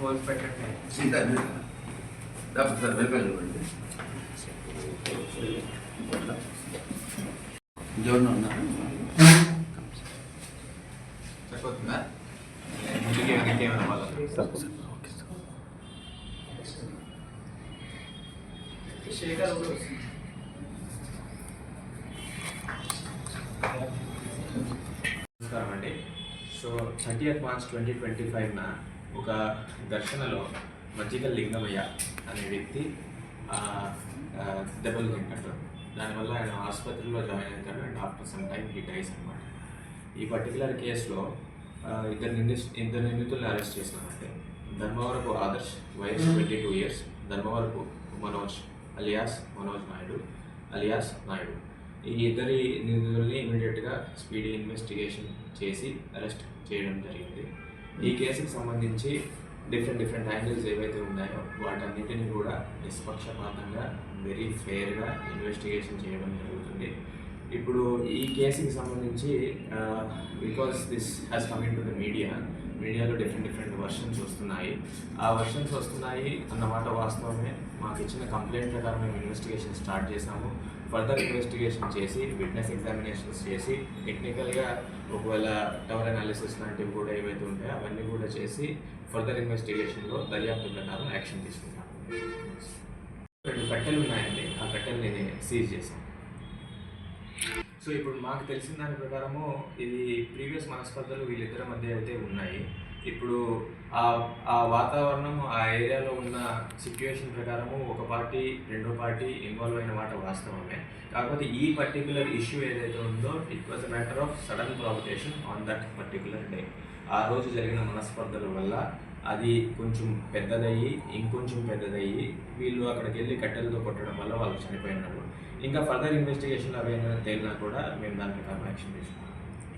Holes పెట్టండి సీత డబ్బు sir వెళ్ళిపోయింది జోన్ ఉన్నారు సరిపోతుందా ముందుకి వెనక్కి ఏమైనా వాళ్ళ శేఖర్ కూడా వస్తుంది. so thirtieth March twenty twenty ఫైవ్న ఒక దర్శనలో మజ్జిగ లింగమయ్య అనే వ్యక్తి దెబ్బలు తింటాడు. దానివల్ల ఆయన ఆసుపత్రిలో జాయిన్ అవుతాడు and after some time he dies అనమాట ఈ పర్టికులర్ కేసులో ఇద్దరు నింది ఇద్దరు నిందితుల్ని అరెస్ట్ చేసినామంటే ధర్మవరపు ఆదర్శ్ వయసు twenty two years Dharmavarapu Manoj alias Manoj Naidu alias Naidu. ఈ ఇద్దరి నిందితుల్ని ఇమీడియట్గా స్పీడీ ఇన్వెస్టిగేషన్ చేసి అరెస్ట్ చేయడం జరిగింది. ఈ కేసుకి సంబంధించి డిఫరెంట్ డిఫరెంట్ యాంగిల్స్ ఏవైతే ఉన్నాయో వాటన్నిటిని కూడా నిష్పక్షపాతంగా వెరీ ఫెయిర్గా ఇన్వెస్టిగేషన్ చేయడం జరుగుతుంది. ఇప్పుడు ఈ కేసుకి సంబంధించి because this has coming to the media మీడియాలో డిఫరెంట్ డిఫరెంట్ వర్షన్స్ వస్తున్నాయి. ఆ వర్షన్స్ వస్తున్నాయి అన్నమాట వాస్తవమే. మాకు ఇచ్చిన కంప్లైంట్ ప్రకారం మేము ఇన్వెస్టిగేషన్ స్టార్ట్ చేసాము. ఫర్దర్ ఇన్వెస్టిగేషన్ చేసి విట్నెస్ ఎగ్జామినేషన్స్ చేసి టెక్నికల్గా ఒకవేళ టవర్ అనాలిసిస్ లాంటివి కూడా ఏవైతే ఉంటాయో అవన్నీ కూడా చేసి ఫర్దర్ ఇన్వెస్టిగేషన్లో దర్యాప్తు ప్రకారం యాక్షన్ తీసుకుంటాం. రెండు కట్టెలు ఉన్నాయండి. ఆ కట్టెలు నేను సీజ్ చేశాను. సో ఇప్పుడు మాకు తెలిసిన దాని ప్రకారము ఇది ప్రీవియస్ మనస్పర్ధలు వీళ్ళిద్దరి మధ్య అయితే ఉన్నాయి. ఇప్పుడు ఆ ఆ వాతావరణం ఆ ఏరియాలో ఉన్న సిచ్యువేషన్ ప్రకారము ఒక పార్టీ రెండో పార్టీ ఇన్వాల్వ్ అయిన మాట వాస్తవమే. కాకపోతే ఈ పర్టికులర్ ఇష్యూ ఏదైతే ఉందో it was a matter of sudden provocation on that particular day ఆ రోజు జరిగిన మనస్పర్ధల వల్ల అది కొంచెం పెద్దదయ్యి ఇంకొంచెం పెద్దదయ్యి వీళ్ళు అక్కడికి వెళ్ళి కట్టెలతో కొట్టడం వల్ల వాళ్ళు చనిపోయినారు. ఇంకా ఫర్దర్ ఇన్వెస్టిగేషన్ అవి ఏమైనా తేలినా కూడా మేము దాని ప్రకారం యాక్షన్ తీసుకున్నాం.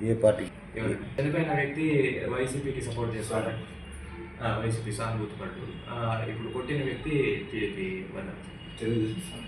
ఏ పార్టీ? ఎవరు? చనిపోయిన వ్యక్తి వైసీపీకి సపోర్ట్ చేస్తారు వైసీపీ సానుభూతి పడ్డు ఆ, ఇప్పుడు కొట్టిన వ్యక్తి టీడీపీ వన్ తెలుగుదేశం